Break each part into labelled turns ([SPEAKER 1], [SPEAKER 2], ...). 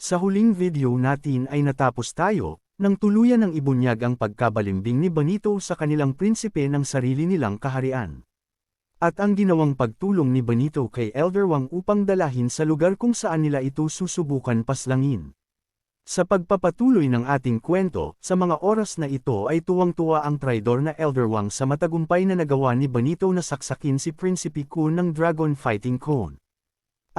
[SPEAKER 1] Sa huling video natin ay natapos tayo, nang tuluyan ng ibunyag ang pagkabalimbing ni Benito sa kanilang prinsipe ng sarili nilang kaharian. At ang ginawang pagtulong ni Benito kay Elder Wang upang dalahin sa lugar kung saan nila ito susubukan paslangin. Sa pagpapatuloy ng ating kwento, sa mga oras na ito ay tuwang-tuwa ang traidor na Elder Wang sa matagumpay na nagawa ni Benito na saksakin si Prinsipe Kun ng Dragon Fighting Cone.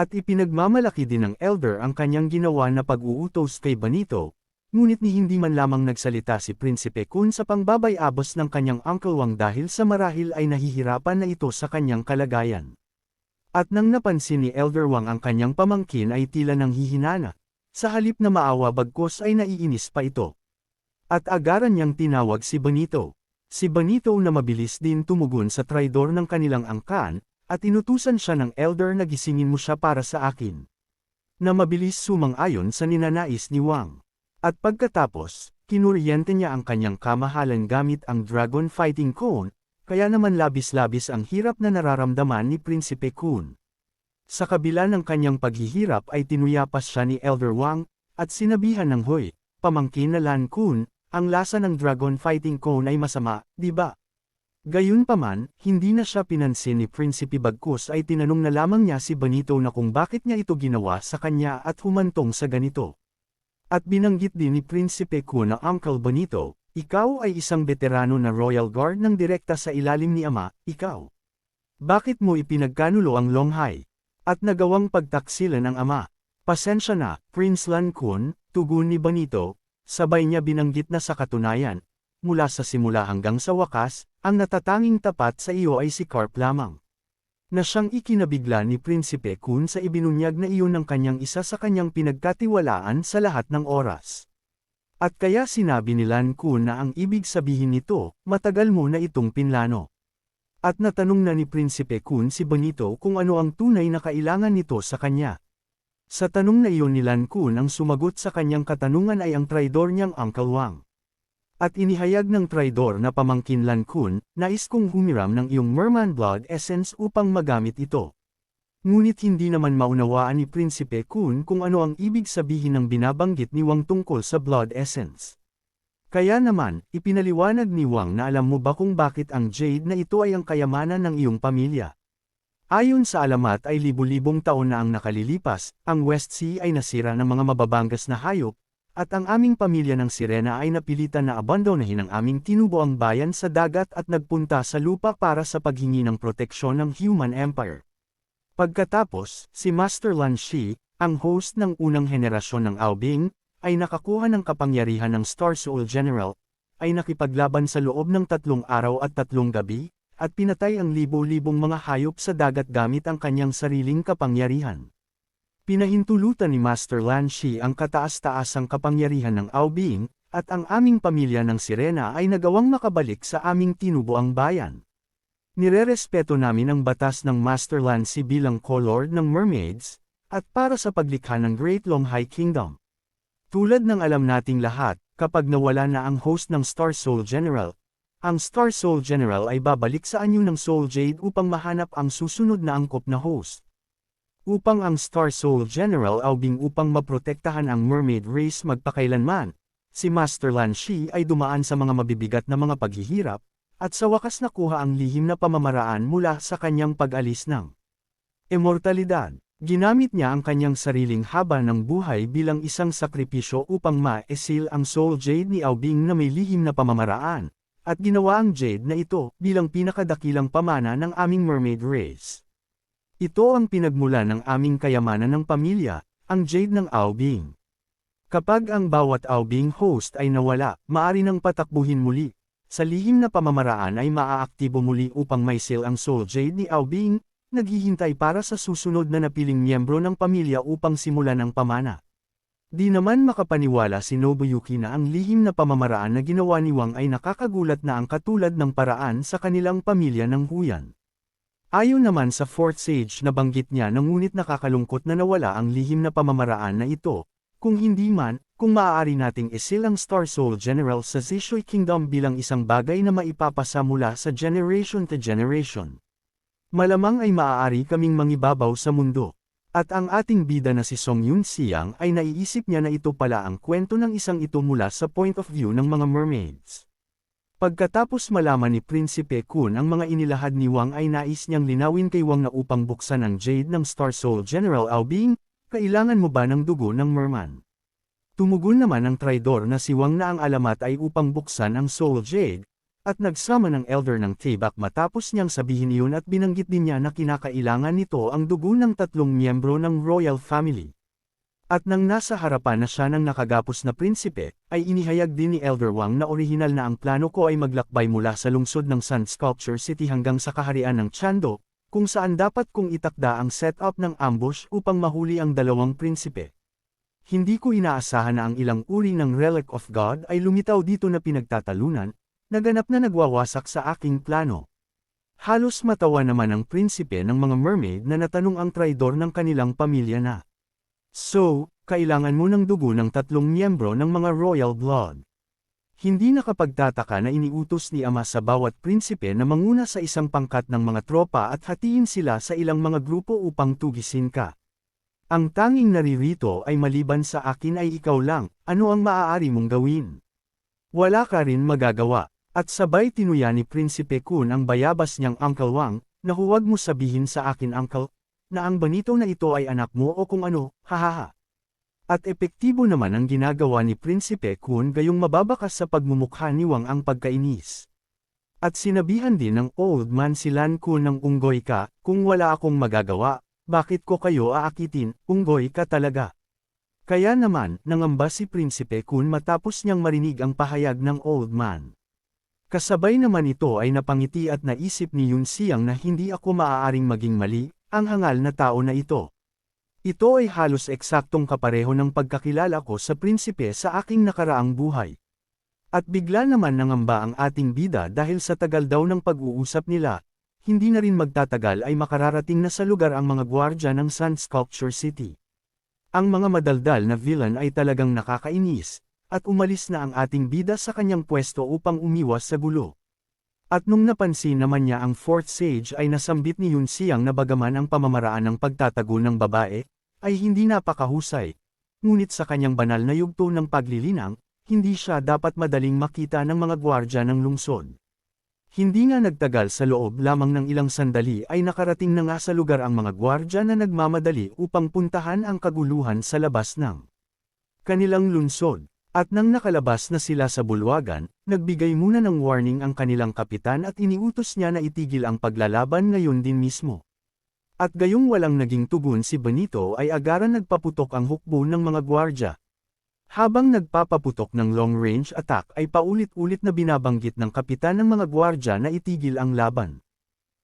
[SPEAKER 1] At ipinagmamalaki din ng Elder ang kanyang ginawa na pag-uutos kay Benito, ngunit ni hindi man lamang nagsalita si Prinsipe Kun sa pangbabay-abos ng kanyang Uncle Wang dahil sa marahil ay nahihirapan na ito sa kanyang kalagayan. At nang napansin ni Elder Wang ang kanyang pamangkin ay tila nang hihinana, sa halip na maawa bagkos ay naiinis pa ito. At agaran niyang tinawag si Benito. Si Benito na mabilis din tumugon sa traidor ng kanilang angkan, at inutusan siya ng elder na gisingin mo siya para sa akin. Na mabilis sumang-ayon sa ninanais ni Wang. At pagkatapos, kinuryente niya ang kanyang kamahalan gamit ang Dragon Fighting Cone, kaya naman labis-labis ang hirap na nararamdaman ni Prinsipe Kun. Sa kabila ng kanyang paghihirap ay tinuyapas siya ni Elder Wang, at sinabihan ng Hoy, pamangkin na Lan Kun, ang lasa ng Dragon Fighting Cone ay masama, di ba? Gayunpaman, hindi na siya pinansin ni Prinsipe Bagkus ay tinanong na lamang niya si Benito na kung bakit niya ito ginawa sa kanya at humantong sa ganito. At binanggit din ni Prinsipe Ku na Uncle Benito, ikaw ay isang veterano na Royal Guard ng direkta sa ilalim ni Ama, ikaw. Bakit mo ipinagkanulo ang Longhai? At nagawang pagtaksilan ang Ama. Pasensya na, Prince Lan Kun, tugon ni Benito, sabay niya binanggit na sa katunayan, mula sa simula hanggang sa wakas, ang natatanging tapat sa iyo ay si Carp lamang. Na siyang ikinabigla ni Prinsipe Kun sa ibinunyag na iyon ng kanyang isa sa kanyang pinagkatiwalaan sa lahat ng oras. At kaya sinabi ni Lan Kun na ang ibig sabihin nito, matagal mo na itong pinlano. At natanong na ni Prinsipe Kun si Benito kung ano ang tunay na kailangan nito sa kanya. Sa tanong na iyon ni Lan Kun ang sumagot sa kanyang katanungan ay ang traidor niyang Uncle Wang. At inihayag ng traidor na pamangkin Lan Kun, nais kong humiram ng iyong merman blood essence upang magamit ito. Ngunit hindi naman maunawaan ni Prinsipe Kun kung ano ang ibig sabihin ng binabanggit ni Wang tungkol sa blood essence. Kaya naman, ipinaliwanag ni Wang na alam mo ba kung bakit ang jade na ito ay ang kayamanan ng iyong pamilya. Ayon sa alamat ay libu-libong taon na ang nakalilipas, ang West Sea ay nasira ng mga mababangas na hayop, at ang aming pamilya ng Sirena ay napilitan na abandonahin ang aming tinubuang bayan sa dagat at nagpunta sa lupa para sa paghingi ng proteksyon ng Human Empire. Pagkatapos, si Master Lan Shi, ang host ng unang henerasyon ng Aobing, ay nakakuha ng kapangyarihan ng Star Soul General, ay nakipaglaban sa loob ng tatlong araw at tatlong gabi, at pinatay ang libo-libong mga hayop sa dagat gamit ang kanyang sariling kapangyarihan. Pinahintulutan ni Master Lan Shi ang kataas-taasang kapangyarihan ng Aobing, at ang aming pamilya ng Sirena ay nagawang makabalik sa aming tinubuang bayan. Nirerespeto namin ang batas ng Master Lan Shi bilang co-lord ng mermaids, at para sa paglikha ng Great Long High Kingdom. Tulad ng alam nating lahat, kapag nawala na ang host ng Star Soul General, ang Star Soul General ay babalik sa anyo ng Soul Jade upang mahanap ang susunod na angkop na host. Upang ang Star Soul General Aubing upang maprotektahan ang mermaid race magpakailanman, si Master Lan Shi ay dumaan sa mga mabibigat na mga paghihirap, at sa wakas nakuha ang lihim na pamamaraan mula sa kanyang pag-alis ng immortalidad. Ginamit niya ang kanyang sariling haba ng buhay bilang isang sakripisyo upang ma-esil ang Soul Jade ni Aubing na may lihim na pamamaraan, at ginawa ang Jade na ito bilang pinakadakilang pamana ng aming mermaid race. Ito ang pinagmula ng aming kayamanan ng pamilya, ang Jade ng Aobing. Kapag ang bawat Aobing host ay nawala, maari nang patakbuhin muli. Sa lihim na pamamaraan ay maaaktibo muli upang may seal ang Soul Jade ni Aobing, naghihintay para sa susunod na napiling miyembro ng pamilya upang simulan ang pamana. Di naman makapaniwala si Nobuyuki na ang lihim na pamamaraan na ginawa ni Wang ay nakakagulat na ang katulad ng paraan sa kanilang pamilya ng Huyan. Ayon naman sa Fourth Sage na banggit niya na ngunit nakakalungkot na nawala ang lihim na pamamaraan na ito, kung hindi man, kung maaari nating isil ang Star Soul General sa Zishui Kingdom bilang isang bagay na maipapasa mula sa generation to generation. Malamang ay maaari kaming mangibabaw sa mundo. At ang ating bida na si Song Yun Siang ay naiisip niya na ito pala ang kwento ng isang ito mula sa point of view ng mga mermaids. Pagkatapos malaman ni Prinsipe Kun ang mga inilahad ni Wang ay nais niyang linawin kay Wang na upang buksan ang jade ng Star Soul General Aobing, kailangan mo ba ng dugo ng merman? Tumugon naman ang traidor na si Wang na ang alamat ay upang buksan ang Soul Jade, at nagsama ng elder ng Tabak matapos niyang sabihin iyon at binanggit din niya na kinakailangan nito ang dugo ng tatlong miyembro ng royal family. At nang nasa harapan na siya ng nakagapos na prinsipe, ay inihayag din ni Elder Wang na orihinal na ang plano ko ay maglakbay mula sa lungsod ng Sun Sculpture City hanggang sa kaharian ng Chando, kung saan dapat kong itakda ang setup ng ambush upang mahuli ang dalawang prinsipe. Hindi ko inaasahan na ang ilang uri ng Relic of God ay lumitaw dito na pinagtatalunan, naganap na nagwawasak sa aking plano. Halos matawa naman ang prinsipe ng mga mermaid na natanong ang traidor ng kanilang pamilya na. So, kailangan mo ng dugo ng tatlong miyembro ng mga royal blood. Hindi nakapagtataka na iniutos ni Ama sa bawat prinsipe na manguna sa isang pangkat ng mga tropa at hatiin sila sa ilang mga grupo upang tugisin ka. Ang tanging naririto ay maliban sa akin ay ikaw lang, ano ang maaari mong gawin? Wala ka rin magagawa, at sabay tinuya ni Prinsipe Kun ang bayabas niyang Uncle Wang, na huwag mo sabihin sa akin Uncle, na ang banito na ito ay anak mo o kung ano, hahaha. At epektibo naman ang ginagawa ni Prinsipe Kun gayong mababakas sa pagmumukha ni Wang ang pagkainis. At sinabihan din ng old man si Lan Kun ng unggoy ka, kung wala akong magagawa, bakit ko kayo aakitin, unggoy ka talaga. Kaya naman, nangamba si Prinsipe Kun matapos niyang marinig ang pahayag ng old man. Kasabay naman ito ay napangiti at naisip ni Yun Siang na hindi ako maaaring maging mali, ang hangal na tao na ito. Ito ay halos eksaktong kapareho ng pagkakilala ko sa prinsipe sa aking nakaraang buhay. At bigla naman nangamba ang ating bida dahil sa tagal daw ng pag-uusap nila, hindi na rin magtatagal ay makararating na sa lugar ang mga gwardya ng Sun Sculpture City. Ang mga madaldal na villain ay talagang nakakainis, at umalis na ang ating bida sa kanyang pwesto upang umiwas sa gulo. At nung napansin naman niya ang fourth sage ay nasambit ni Yun Siang na bagaman ang pamamaraan ng pagtatago ng babae, ay hindi napakahusay. Ngunit sa kanyang banal na yugto ng paglilinang, hindi siya dapat madaling makita ng mga gwardya ng lungsod. Hindi nga nagtagal sa loob lamang ng ilang sandali ay nakarating na nga sa lugar ang mga gwardya na nagmamadali upang puntahan ang kaguluhan sa labas ng kanilang lungsod. At nang nakalabas na sila sa bulwagan, nagbigay muna ng warning ang kanilang kapitan at iniutos niya na itigil ang paglalaban ngayon din mismo. At gayong walang naging tugon si Benito ay agaran nagpaputok ang hukbo ng mga gwardya. Habang nagpapaputok ng long-range attack ay paulit-ulit na binabanggit ng kapitan ng mga gwardya na itigil ang laban.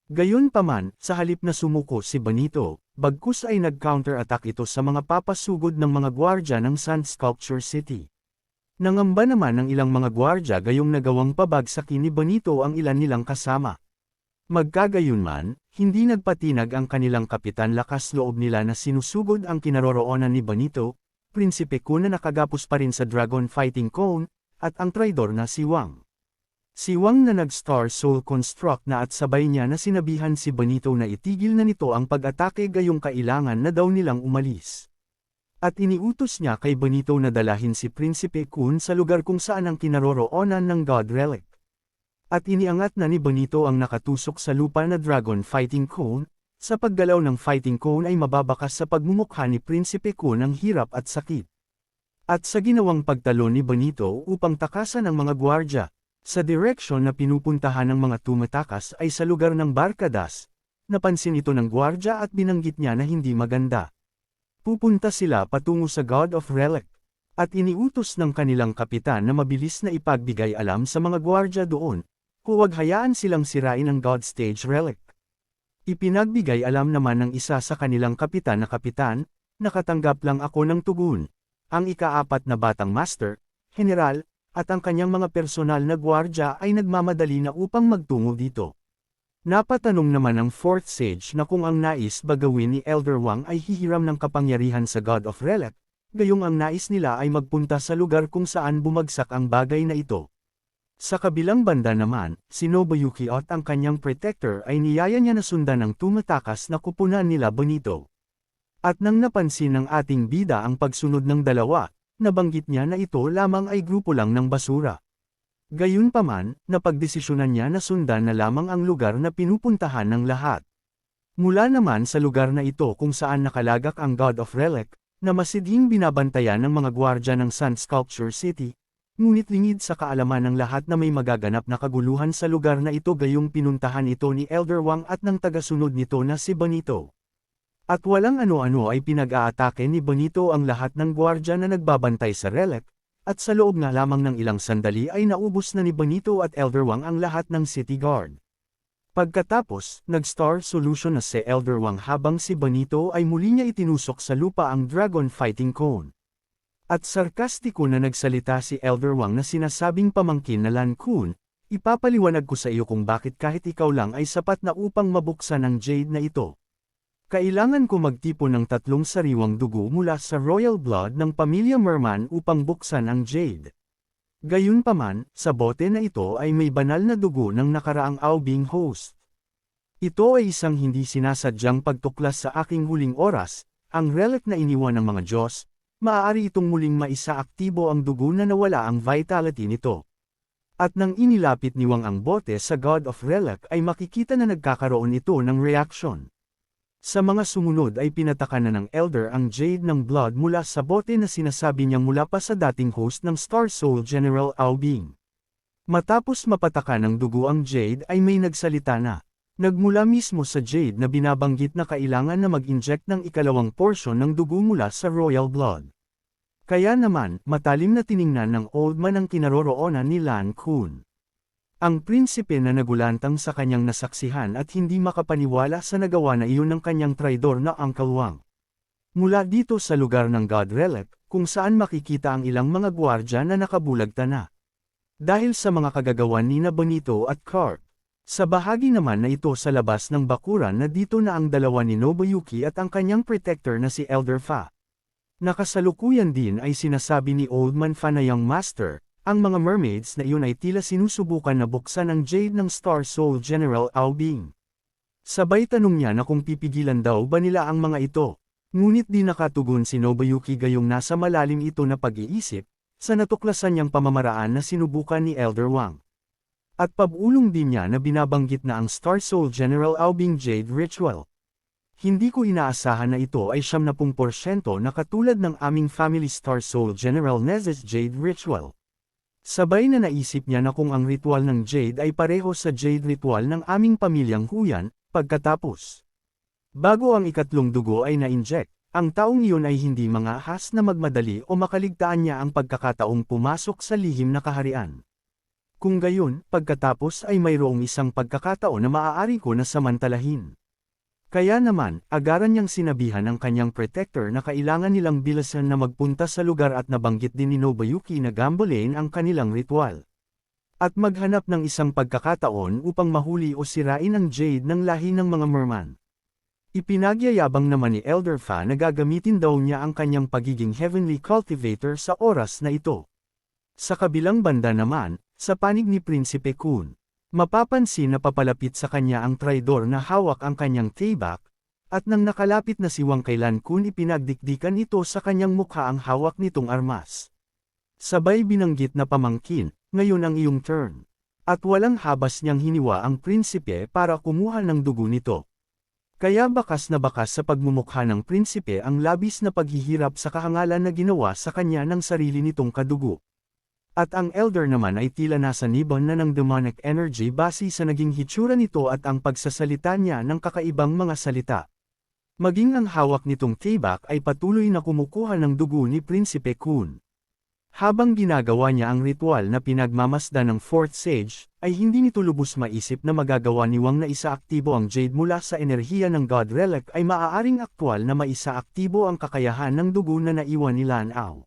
[SPEAKER 1] Gayon paman, sa halip na sumuko si Benito, bagkus ay nag-counter-attack ito sa mga papasugod ng mga gwardya ng Sun Sculpture City. Nangamba naman ng ilang mga gwardya gayong nagawang pabagsakin ni Benito ang ilan nilang kasama. Magkagayunman, hindi nagpatinag ang kanilang kapitan lakas loob nila na sinusugod ang kinaroroonan ni Benito, prinsipe ko na nakagapos pa rin sa Dragon Fighting Cone, at ang traidor na si Wang. Si Wang na nag-Star Soul Construct na at sabay niya na sinabihan si Benito na itigil na nito ang pag-atake gayong kailangan na daw nilang umalis. At iniutos niya kay Benito na dalahin si Prinsipe Kun sa lugar kung saan ang kinaroroonan ng God Relic. At iniangat na ni Benito ang nakatusok sa lupa na Dragon Fighting Cone, sa paggalaw ng Fighting Cone ay mababakas sa pagmumukha ni Prinsipe Kun ang hirap at sakit. At sa ginawang pagtalo ni Benito upang takasan ang mga gwardya, sa direksyon na pinupuntahan ng mga tumatakas ay sa lugar ng Barkadas, napansin ito ng gwardya at binanggit niya na hindi maganda. Pupunta sila patungo sa God of Relic. At iniutos ng kanilang kapitan na mabilis na ipagbigay alam sa mga gwardya doon, huwag hayaan silang sirain ang God Stage Relic. Ipinagbigay alam naman ng isa sa kanilang kapitan na kapitan, nakatanggap lang ako ng tugon. Ang ikaapat na batang master, general, at ang kanyang mga personal na gwardya ay nagmamadali na upang magtungo dito. Napatanong naman ng fourth sage na kung ang nais bagawin ni Elder Wang ay hihiram ng kapangyarihan sa God of Relic, gayong ang nais nila ay magpunta sa lugar kung saan bumagsak ang bagay na ito. Sa kabilang banda naman, si Nobuyuki at ang kanyang protector ay niyaya niya na sundan ang tumatakas na kupunan nila Bonito. At nang napansin ng ating bida ang pagsunod ng dalawa, nabanggit niya na ito lamang ay grupo lang ng basura. Gayunpaman, napagdesisyonan niya na sundan na lamang ang lugar na pinupuntahan ng lahat. Mula naman sa lugar na ito kung saan nakalagak ang God of Relic, na masidhing binabantayan ng mga gwardya ng Sun Sculpture City, ngunit lingid sa kaalaman ng lahat na may magaganap na kaguluhan sa lugar na ito gayong pinuntahan ito ni Elder Wang at ng tagasunod nito na si Benito. At walang ano-ano ay pinag-aatake ni Benito ang lahat ng gwardya na nagbabantay sa relic, at sa loob nga lamang ng ilang sandali ay naubos na ni Benito at Elder Wang ang lahat ng City Guard. Pagkatapos, nag-star solution na si Elder Wang habang si Benito ay muli niya itinusok sa lupa ang Dragon Fighting Cone. At sarkastiko na nagsalita si Elder Wang na sinasabing pamangkin na Lan Kun, ipapaliwanag ko sa iyo kung bakit kahit ikaw lang ay sapat na upang mabuksan ang jade na ito. Kailangan ko magtipon ng tatlong sariwang dugo mula sa royal blood ng pamilya Merman upang buksan ang jade. Gayunpaman, sa bote na ito ay may banal na dugo ng nakaraang Aubing host. Ito ay isang hindi sinasadyang pagtuklas sa aking huling oras, ang relic na iniwan ng mga Diyos, maaari itong muling maisaaktibo ang dugo na nawala ang vitality nito. At nang inilapit ni Wang ang bote sa God of Relic ay makikita na nagkakaroon ito ng reaction. Sa mga sumunod ay pinataka na ng Elder ang Jade ng Blood mula sa bote na sinasabi niyang mula pa sa dating host ng Star Soul General Aubing. Matapos mapataka ng dugo ang Jade ay may nagsalita na. Nagmula mismo sa Jade na binabanggit na kailangan na mag-inject ng ikalawang porsyon ng dugo mula sa Royal Blood. Kaya naman, matalim na tiningnan ng Old Man ang kinaroroonan ni Lan Kun. Ang prinsipe na nagulantang sa kanyang nasaksihan at hindi makapaniwala sa nagawa na iyon ng kanyang traidor na Uncle Wang. Mula dito sa lugar ng God Relic, kung saan makikita ang ilang mga gwardya na nakabulagta na. Dahil sa mga kagagawan ni na Bonito at Clark. Sa bahagi naman na ito sa labas ng bakuran na dito na ang dalawa ni Nobuyuki at ang kanyang protector na si Elder Fa. Nakasalukuyan din ay sinasabi ni Old Man Fa na Young Master, ang mga mermaids na iyon ay tila sinusubukan na buksan ang jade ng Star Soul General Aubing. Sabay tanong niya na kung pipigilan daw ba nila ang mga ito. Ngunit di nakatugon si Nobuyuki gayong nasa malalim ito na pag-iisip, sa natuklasan niyang pamamaraan na sinubukan ni Elder Wang. At pabulong din niya na binabanggit na ang Star Soul General Aubing Jade Ritual. Hindi ko inaasahan na ito ay 70% na katulad ng aming Family Star Soul General Nezes Jade Ritual. Sabay na naisip niya na kung ang ritual ng Jade ay pareho sa Jade ritual ng aming pamilyang Huyan, pagkatapos. Bago ang ikatlong dugo ay na-inject, ang taong iyon ay hindi mga has na magmadali o makaligtaan niya ang pagkakataong pumasok sa lihim na kaharian. Kung gayon, pagkatapos ay mayroong isang pagkakataon na maaari ko na samantalahin. Kaya naman, agaran niyang sinabihan ng kanyang protector na kailangan nilang bilasan na magpunta sa lugar at nabanggit din ni Nobuyuki na gambolain ang kanilang ritual. At maghanap ng isang pagkakataon upang mahuli o sirain ang jade ng lahi ng mga merman. Ipinagyayabang naman ni Elder Fa na gagamitin daw niya ang kanyang pagiging heavenly cultivator sa oras na ito. Sa kabilang banda naman, sa panig ni Prinsipe Kun, Mapapansin na papalapit sa kanya ang traidor na hawak ang kanyang tibak, at nang nakalapit na si Wang kailan kun ipinagdikdikan ito sa kanyang mukha ang hawak nitong armas. Sabay binanggit na pamangkin, ngayon ang iyong turn. At walang habas niyang hiniwa ang prinsipe para kumuha ng dugo nito. Kaya bakas na bakas sa pagmumukha ng prinsipe ang labis na paghihirap sa kahangalan na ginawa sa kanya ng sarili nitong kadugo. At ang elder naman ay tila nasa nibon na ng demonic energy base sa naging hitsura nito at ang pagsasalita niya ng kakaibang mga salita. Maging ang hawak nitong tibak ay patuloy na kumukuha ng dugo ni Prinsipe Kun. Habang ginagawa niya ang ritual na pinagmamasda ng Fourth Sage, ay hindi nito lubos maisip na magagawa ni Wang na isaaktibo ang Jade mula sa enerhiya ng God Relic ay maaaring aktwal na maisaaktibo ang kakayahan ng dugo na naiwan ni Lan Ao.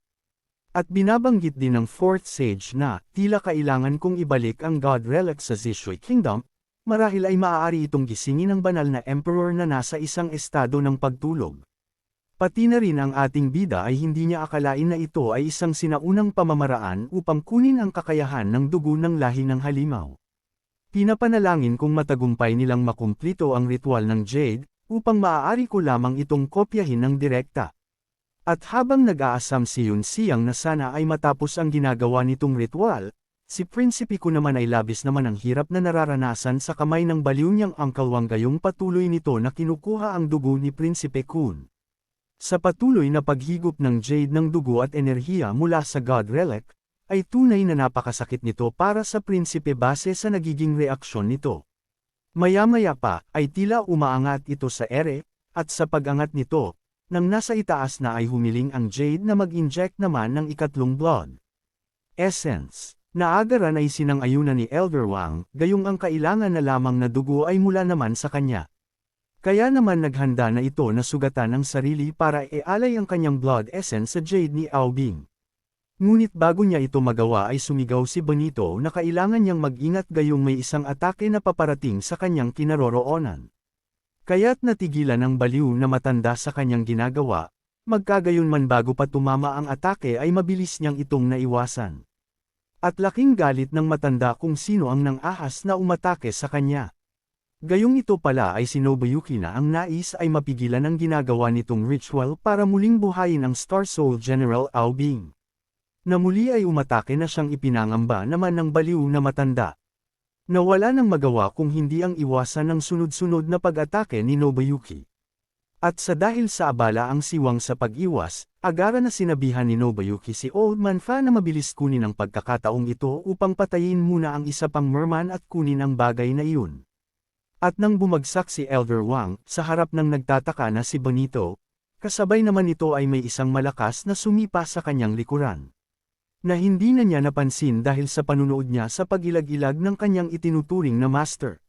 [SPEAKER 1] At binabanggit din ng Fourth Sage na, tila kailangan kong ibalik ang God Relic sa Zishui Kingdom, marahil ay maaari itong gisingin ng banal na Emperor na nasa isang estado ng pagtulog. Pati na rin ang ating bida ay hindi niya akalain na ito ay isang sinaunang pamamaraan upang kunin ang kakayahan ng dugo ng lahi ng halimaw. Pinapanalangin kung matagumpay nilang makumplito ang ritual ng Jade, upang maaari ko lamang itong kopyahin ng direkta. At habang nag-aasam si Yun Siyang na sana ay matapos ang ginagawa nitong ritual, si prinsipe ko naman ay labis naman ang hirap na nararanasan sa kamay ng baliw niyang Uncle Wang gayong patuloy nito na kinukuha ang dugo ni Prinsipe Kun. Sa patuloy na paghigop ng jade ng dugo at enerhiya mula sa God Relic, ay tunay na napakasakit nito para sa prinsipe base sa nagiging reaksyon nito. Maya-maya pa, ay tila umaangat ito sa ere, at sa pag-angat nito, nang nasa itaas na ay humiling ang Jade na mag-inject naman ng ikatlong blood. Essence Naagaran ay sinang-ayunan ni Elder Wang, gayong ang kailangan na lamang na dugo ay mula naman sa kanya. Kaya naman naghanda na ito na sugatan ang sarili para ialay ang kanyang blood essence sa Jade ni Aobing. Ngunit bago niya ito magawa ay sumigaw si Benito na kailangan niyang mag-ingat gayong may isang atake na paparating sa kanyang kinaroroonan. Kaya't natigilan ang baliw na matanda sa kanyang ginagawa, magkagayon man bago pa tumama ang atake ay mabilis niyang itong naiwasan. At laking galit ng matanda kung sino ang nang ahas na umatake sa kanya. Gayong ito pala ay si Nobuyuki na ang nais ay mapigilan ang ginagawa nitong ritual para muling buhayin ang Star Soul General Aobing. Na muli ay umatake na siyang ipinangamba naman ng baliw na matanda. Nawala ng magawa kung hindi ang iwasan ng sunod-sunod na pag-atake ni Nobuyuki. At sa dahil sa abala ang siwang sa pag-iwas, agara na sinabihan ni Nobuyuki si Old Man Fa na mabilis kunin ang pagkakataong ito upang patayin muna ang isa pang merman at kunin ang bagay na iyon. At nang bumagsak si Elder Wang, sa harap ng nagtataka na si Bonito, kasabay naman ito ay may isang malakas na sumipa sa kanyang likuran. Na hindi na niya napansin dahil sa panunood niya sa pagilag-ilag ng kanyang itinuturing na master.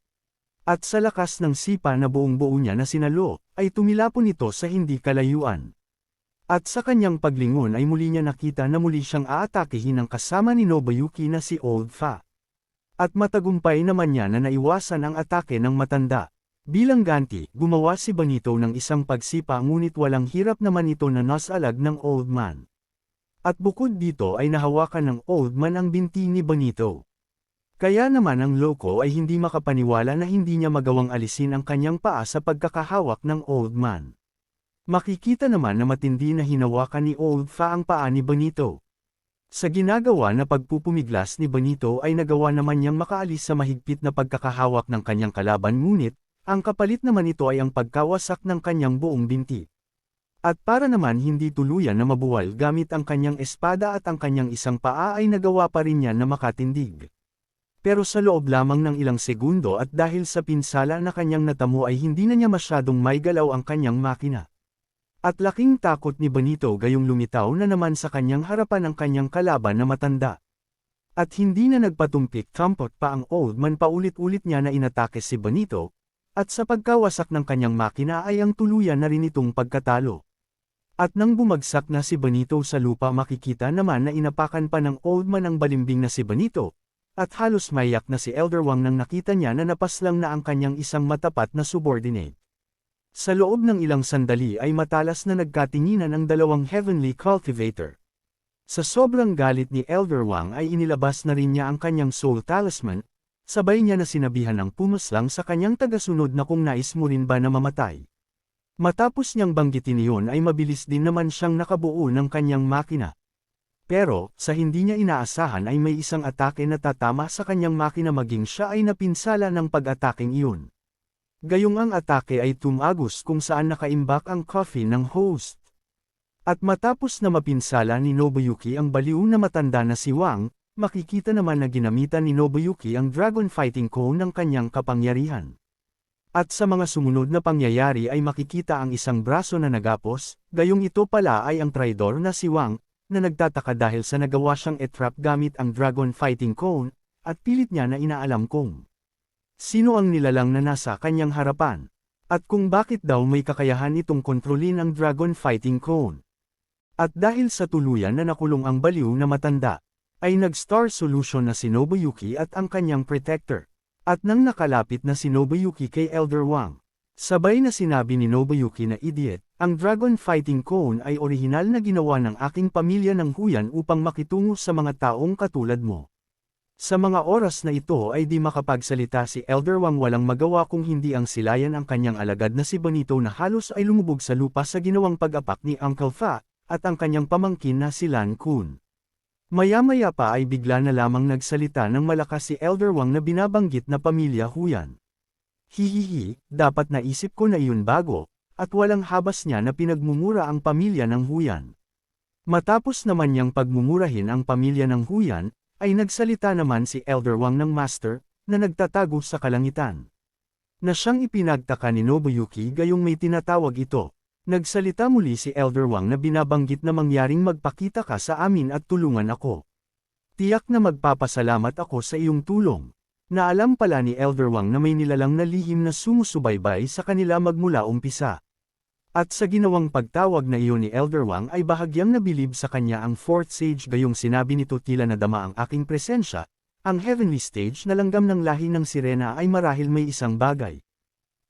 [SPEAKER 1] At sa lakas ng sipa na buong-buo niya na sinalo, ay tumilapon ito sa hindi kalayuan. At sa kanyang paglingon ay muli niya nakita na muli siyang aatakihin ng kasama ni Nobuyuki na si Old Fa. At matagumpay naman niya na naiwasan ang atake ng matanda. Bilang ganti, gumawa si Benito ng isang pagsipa ngunit walang hirap naman ito na nasalag ng Old Man. At bukod dito ay nahawakan ng Old Man ang binti ni Benito. Kaya naman ang loko ay hindi makapaniwala na hindi niya magawang alisin ang kanyang paa sa pagkakahawak ng old man. Makikita naman na matindi na hinawakan ni Old Fa ang paa ni Benito. Sa ginagawa na pagpupumiglas ni Benito ay nagawa naman niyang makaalis sa mahigpit na pagkakahawak ng kanyang kalaban ngunit, ang kapalit naman ito ay ang pagkawasak ng kanyang buong binti. At para naman hindi tuluyan na mabuwal gamit ang kanyang espada at ang kanyang isang paa ay nagawa pa rin niya na makatindig. Pero sa loob lamang ng ilang segundo at dahil sa pinsala na kanyang natamo ay hindi na niya masyadong may galaw ang kanyang makina. At laking takot ni Benito gayong lumitaw na naman sa kanyang harapan ang kanyang kalaban na matanda. At hindi na nagpatumpik tampot pa ang old man paulit-ulit niya na inatake si Benito, at sa pagkawasak ng kanyang makina ay ang tuluyan na rin itong pagkatalo. At nang bumagsak na si Benito sa lupa makikita naman na inapakan pa ng old man ang balimbing na si Benito, at halos mayak na si Elder Wang nang nakita niya na napaslang na ang kanyang isang matapat na subordinate. Sa loob ng ilang sandali ay matalas na nagkatinginan ang dalawang heavenly cultivator. Sa sobrang galit ni Elder Wang ay inilabas na rin niya ang kanyang soul talisman, sabay niya na sinabihan ng pumaslang sa kanyang tagasunod na kung nais mo rin ba na mamatay. Matapos niyang banggitin iyon ay mabilis din naman siyang nakabuo ng kanyang makina. Pero, sa hindi niya inaasahan ay may isang atake na tatama sa kanyang makina maging siya ay napinsala ng pag-ataking iyon. Gayong ang atake ay tumagos kung saan nakaimbak ang coffee ng host. At matapos na mapinsala ni Nobuyuki ang baliw na matanda na si Wang, makikita naman na ginamitan ni Nobuyuki ang Dragon Fighting Cone ng kanyang kapangyarihan. At sa mga sumunod na pangyayari ay makikita ang isang braso na nagapos, gayong ito pala ay ang traidor na si Wang, na nagtataka dahil sa nagawa siyang etrap gamit ang Dragon Fighting Cone, at pilit niya na inaalam kung sino ang nilalang na nasa kanyang harapan, at kung bakit daw may kakayahan itong kontrolin ang Dragon Fighting Cone. At dahil sa tuluyan na nakulong ang baliw na matanda, ay nag-star solution na si Nobuyuki at ang kanyang protector. At nang nakalapit na si Nobuyuki kay Elder Wang, sabay na sinabi ni Nobuyuki na idiot, ang Dragon Fighting Cone ay orihinal na ginawa ng aking pamilya ng huyan upang makitungo sa mga taong katulad mo. Sa mga oras na ito ay di makapagsalita si Elder Wang walang magawa kung hindi ang silayan ang kanyang alagad na si Benito na halos ay lumubog sa lupa sa ginawang pag-apak ni Uncle Fa, at ang kanyang pamangkin na si Lan Kun. Maya-maya pa ay bigla na lamang nagsalita ng malakas si Elder Wang na binabanggit na pamilya Huyan. Hihihi, dapat naisip ko na iyon bago, at walang habas niya na pinagmumura ang pamilya ng Huyan. Matapos naman niyang pagmumurahin ang pamilya ng Huyan, ay nagsalita naman si Elder Wang ng Master, na nagtatago sa kalangitan. Na siyang ipinagtaka ni Nobuyuki gayong may tinatawag ito. Nagsalita muli si Elder Wang na binabanggit na mangyaring magpakita ka sa amin at tulungan ako. Tiyak na magpapasalamat ako sa iyong tulong. Na alam pala ni Elder Wang na may nilalang na lihim na sumusubaybay sa kanila magmula umpisa. At sa ginawang pagtawag na iyon ni Elder Wang ay bahagyang nabilib sa kanya ang fourth sage gayong sinabi nito tila nadama ang aking presensya, ang heavenly stage na langgam ng lahi ng sirena ay marahil may isang bagay.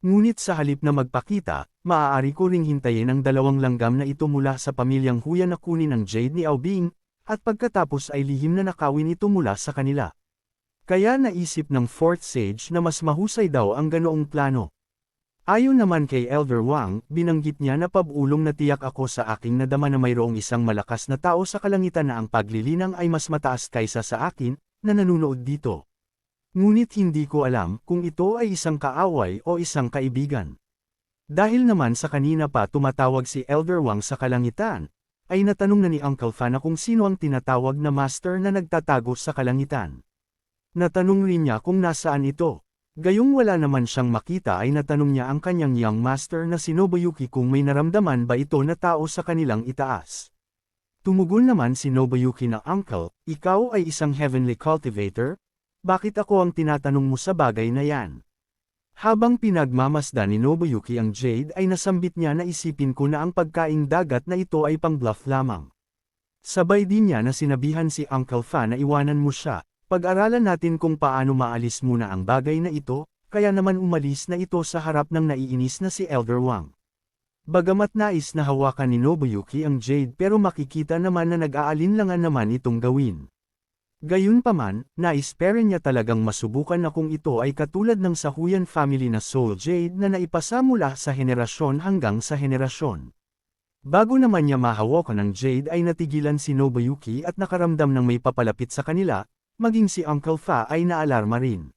[SPEAKER 1] Ngunit sa halip na magpakita, maaari ko ring hintayin ang dalawang langgam na ito mula sa pamilyang huya na kunin ng Jade ni Aubing, at pagkatapos ay lihim na nakawin ito mula sa kanila. Kaya naisip ng fourth sage na mas mahusay daw ang ganoong plano. Ayon naman kay Elder Wang, binanggit niya na pabulong na tiyak ako sa aking nadama na mayroong isang malakas na tao sa kalangitan na ang paglilinang ay mas mataas kaysa sa akin, na nanunood dito. Ngunit hindi ko alam kung ito ay isang kaaway o isang kaibigan. Dahil naman sa kanina pa tumatawag si Elder Wang sa kalangitan, ay natanong na ni Uncle Fan na kung sino ang tinatawag na master na nagtatago sa kalangitan. Natanong rin niya kung nasaan ito. Gayong wala naman siyang makita ay natanong niya ang kanyang young master na si Nobuyuki kung may naramdaman ba ito na tao sa kanilang itaas. Tumugon naman si Nobuyuki na uncle, ikaw ay isang heavenly cultivator? Bakit ako ang tinatanong mo sa bagay na yan? Habang pinagmamasdan ni Nobuyuki ang Jade ay nasambit niya na isipin ko na ang pagkaing dagat na ito ay pang-bluff lamang. Sabay din niya na sinabihan si Uncle Fa na iwanan mo siya, pag-aralan natin kung paano maalis muna ang bagay na ito, kaya naman umalis na ito sa harap ng naiinis na si Elder Wang. Bagamat nais na hawakan ni Nobuyuki ang Jade pero makikita naman na nag-aalinlangan naman itong gawin. Gayunpaman, nais pa rin niya talagang masubukan na kung ito ay katulad ng sa Huyan family na Soul Jade na naipasa mula sa henerasyon hanggang sa henerasyon. Bago naman niya mahawakan ng Jade ay natigilan si Nobuyuki at nakaramdam ng may papalapit sa kanila, maging si Uncle Fa ay naalarma rin.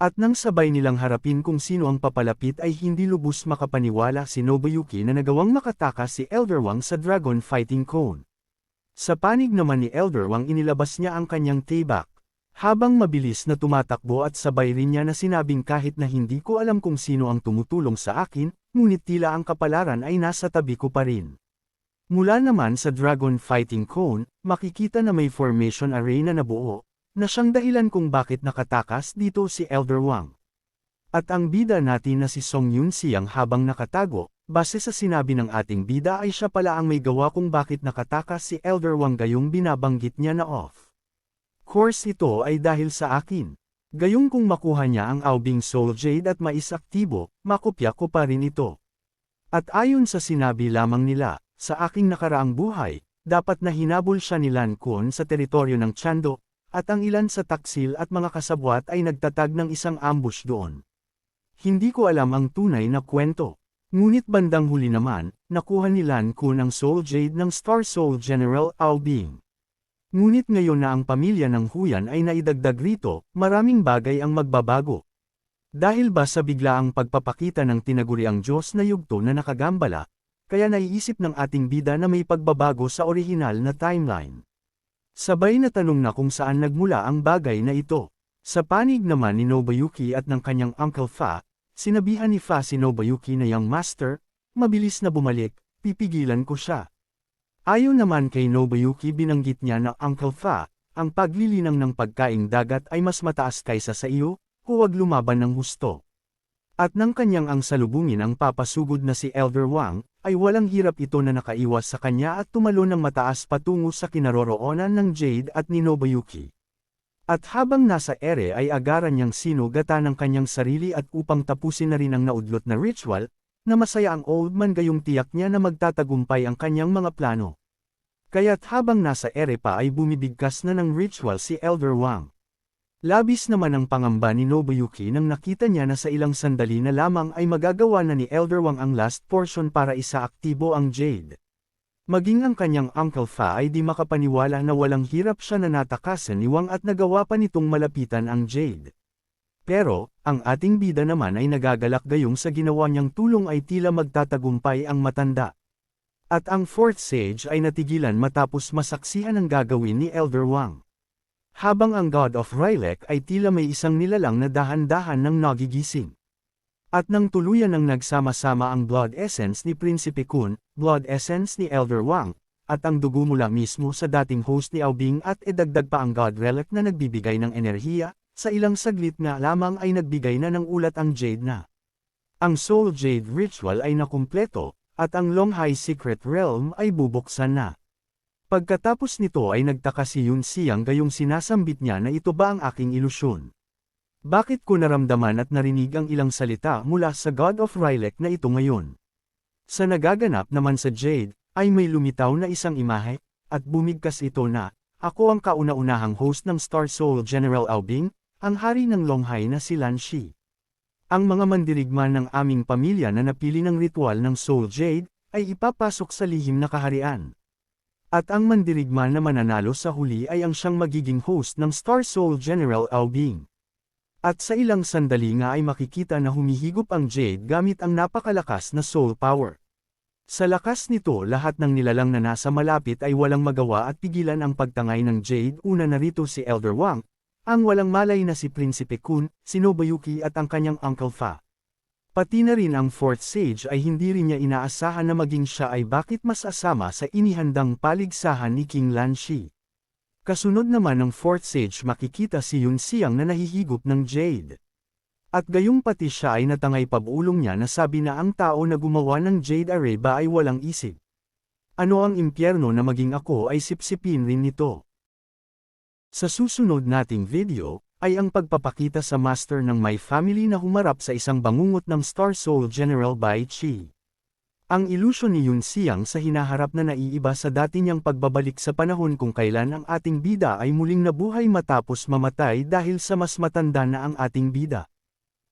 [SPEAKER 1] At nang sabay nilang harapin kung sino ang papalapit ay hindi lubos makapaniwala si Nobuyuki na nagawang makatakas si Elder Wang sa Dragon Fighting Cone. Sa panig naman ni Elder Wang inilabas niya ang kanyang tayback. Habang mabilis na tumatakbo at sabay rin niya na sinabing kahit na hindi ko alam kung sino ang tumutulong sa akin, ngunit tila ang kapalaran ay nasa tabi ko pa rin. Mula naman sa Dragon Fighting Cone, makikita na may formation array na nabuo, na siyang dahilan kung bakit nakatakas dito si Elder Wang. At ang bida natin na si Song Yun Siang habang nakatago, base sa sinabi ng ating bida ay siya pala ang may gawa kung bakit nakatakas si Elder Wang gayong binabanggit niya na off. Course ito ay dahil sa akin. Gayong kung makuha niya ang Aubing Soul Jade at maisaktibo, makopya ko pa rin ito. At ayon sa sinabi lamang nila, sa aking nakaraang buhay, dapat na hinabol siya ni Lan Kun sa teritoryo ng Chando, at ang ilan sa taksil at mga kasabwat ay nagtatag ng isang ambush doon. Hindi ko alam ang tunay na kwento. Ngunit bandang huli naman, nakuha ni Lan Kun ang Soul Jade ng Star Soul General Aubing. Ngunit ngayon na ang pamilya ng Huyan ay naidagdag rito, maraming bagay ang magbabago. Dahil ba sa biglaang pagpapakita ng tinaguriang Diyos na yugto na nakagambala, kaya naiisip ng ating bida na may pagbabago sa orihinal na timeline. Sabay na tanong na kung saan nagmula ang bagay na ito. Sa panig naman ni Nobuyuki at ng kanyang Uncle Fa, sinabihan ni Fa si Nobuyuki na young master, mabilis na bumalik, pipigilan ko siya. Ayon naman kay Nobuyuki binanggit niya na Uncle Fa, ang paglilinang ng pagkaing dagat ay mas mataas kaysa sa iyo, huwag lumaban ng husto. At nang kanyang ang salubungin ang papasugod na si Elder Wang, ay walang hirap ito na nakaiwas sa kanya at tumalo ng mataas patungo sa kinaroroonan ng Jade at ni Nobuyuki. At habang nasa ere ay agaran niyang sinugata ng kanyang sarili at upang tapusin na rin ang naudlot na ritual, na masaya ang old man gayong tiyak niya na magtatagumpay ang kanyang mga plano. Kaya't habang nasa ere pa ay bumibigkas na ng ritual si Elder Wang. Labis naman ang pangamba ni Nobuyuki nang nakita niya na sa ilang sandali na lamang ay magagawa na ni Elder Wang ang last portion para isaaktibo ang Jade. Maging ang kanyang Uncle Fa ay di makapaniwala na walang hirap siya na natakasan ni Wang at nagawa pa nitong malapitan ang Jade. Pero, ang ating bida naman ay nagagalak gayong sa ginawa niyang tulong ay tila magtatagumpay ang matanda. At ang fourth sage ay natigilan matapos masaksihan ang gagawin ni Elder Wang. Habang ang God of Rylek ay tila may isang nilalang na dahan-dahan ng nagigising. At nang tuluyan ng nagsama-sama ang blood essence ni Prinsipe Kun, blood essence ni Elder Wang, at ang dugo mula mismo sa dating host ni Aubing at edagdag pa ang God Relic na nagbibigay ng enerhiya, sa ilang saglit nga lamang ay nagbigay na ng ulat ang Jade na. Ang Soul Jade Ritual ay nakumpleto, at ang Longhai Secret Realm ay bubuksan na. Pagkatapos nito ay nagtaka si Yun Siyang gayong sinasambit niya na ito ba ang aking ilusyon. Bakit ko naramdaman at narinig ang ilang salita mula sa God of Rylek na ito ngayon? Sa nagaganap naman sa Jade, ay may lumitaw na isang imahe, at bumigkas ito na, ako ang kauna-unahang host ng Star Soul General Aubing, ang hari ng Longhai na si Lan Shi. Ang mga mandirigma ng aming pamilya na napili ng ritual ng Soul Jade, ay ipapasok sa lihim na kaharian. At ang mandirigma na mananalo sa huli ay ang siyang magiging host ng Star Soul General Aubing. At sa ilang sandali nga ay makikita na humihigop ang Jade gamit ang napakalakas na soul power. Sa lakas nito lahat ng nilalang na nasa malapit ay walang magawa at pigilan ang pagtangay ng Jade una narito si Elder Wang, ang walang malay na si Prinsipe Kun, si Nobuyuki at ang kanyang Uncle Fa. Pati na rin ang Fourth Sage ay hindi rin niya inaasahan na maging siya ay bakit mas asama sa inihandang paligsahan ni King Lan Shi. Kasunod naman ng Fourth Sage makikita si Yun Siang na nahihigop ng Jade. At gayong pati siya ay natangay pabulong niya na sabi na ang tao na gumawa ng Jade Areba ay walang isip. Ano ang impyerno na maging ako ay sipsipin rin nito. Sa susunod nating video, ay ang pagpapakita sa master ng My Family na humarap sa isang bangungot ng Star Soul General Bai Chi. Ang ilusyon ni Yun Siang sa hinaharap na naiiba sa dati niyang pagbabalik sa panahon kung kailan ang ating bida ay muling nabuhay matapos mamatay dahil sa mas matanda na ang ating bida.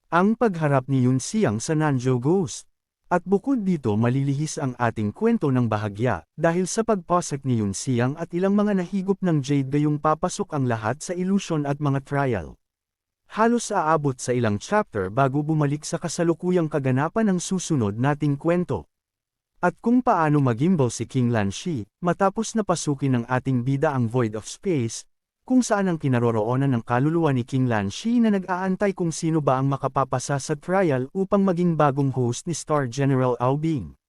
[SPEAKER 1] Ang pagharap ni Yun Siang sa Nanjo Ghost. At bukod dito malilihis ang ating kwento ng bahagya, dahil sa pagpasok ni Yun Siang at ilang mga nahigop ng Jade gayong papasok ang lahat sa illusion at mga trial. Halos aabot sa ilang chapter bago bumalik sa kasalukuyang kaganapan ng susunod nating kwento. At kung paano magimbal si King Lan Shi, matapos na pasukin ng ating bida ang Void of Space, kung saan ang kinaroroonan ng kaluluwa ni King Lan Shi na nag-aantay kung sino ba ang makapapasa sa trial upang maging bagong host ni Star General Aubing.